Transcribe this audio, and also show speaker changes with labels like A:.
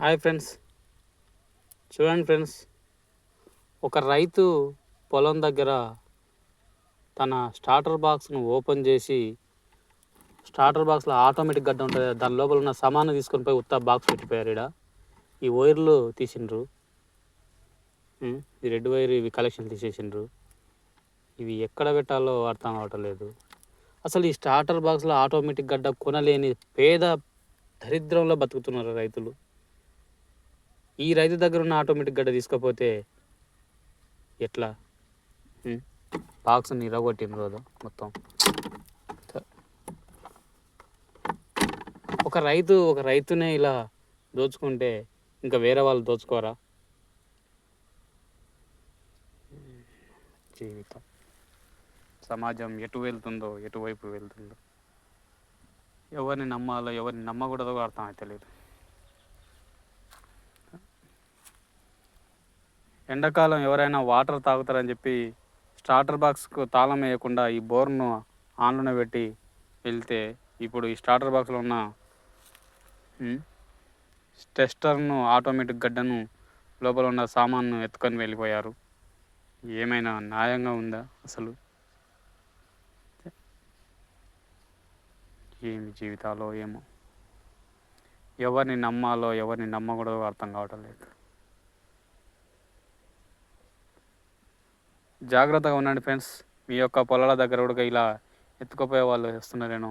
A: Hi friends. చూడండి friends ఒక రైతు పొలం దగ్గర తన స్టార్టర్ బాక్స్ను ఓపెన్ చేసి స్టార్టర్ బాక్స్లో ఆటోమేటిక్ గడ్డ ఉంటుంది దాని లోపల ఉన్న సామాను తీసుకొని పోయి ఉత్త బాక్స్ పెట్టిపోయారు ఇక్కడ ఈ వైర్లు తీసిండ్రు. ఈ రెడ్ వైర్ ఇవి కలెక్షన్ తీసేసిండ్రు. ఇవి ఎక్కడ పెట్టాలో అర్థం కావటం లేదు. అసలు ఈ స్టార్టర్ బాక్స్లో ఆటోమేటిక్ గడ్డ కొనలేని పేద దరిద్రంలో బతుకుతున్నారు రైతులు. ఈ రైతు దగ్గర ఉన్న ఆటోమేటిక్ గడ్డ తీసుకపోతే ఎట్లా? ఉం? బాక్స్ని ఇరగొట్టిన రోజు మొత్తం. ఒక రైతు ఒక రైతునే ఇలా దోచుకుంటే ఇంకా వేరే వాళ్ళు దోచుకోరా? జీవితం. సమాజం ఎటు వెళ్తుందో ఎటువైపు వెళ్తుందో. ఎవరిని నమ్మాలో ఎవరిని నమ్మకూడదో కూడా అర్థం తెలియదు ఎండాకాలం ఎవరైనా వాటర్ తాగుతారని చెప్పి స్టార్టర్ బాక్స్కు తాళం వేయకుండా ఈ బోర్ను ఆన్లోనే పెట్టి వెళ్తే ఇప్పుడు ఈ స్టార్టర్ బాక్స్లో ఉన్న టెస్టర్ను ఆటోమేటిక్ గడ్డను లోపల ఉన్న సామాన్ను ఎత్తుకొని వెళ్ళిపోయారు. ఏమైనా న్యాయంగా ఉందా అసలు? ఏమి జీవితాలో ఏమో. ఎవరిని నమ్మాలో ఎవరిని నమ్మకూడదో అర్థం కావటం లేదు. జాగ్రత్తగా ఉండండి ఫ్రెండ్స్. మీ యొక్క పొలాల దగ్గర కూడా ఇలా ఎత్తుకుపోయే వాళ్ళు వస్తున్నారేమో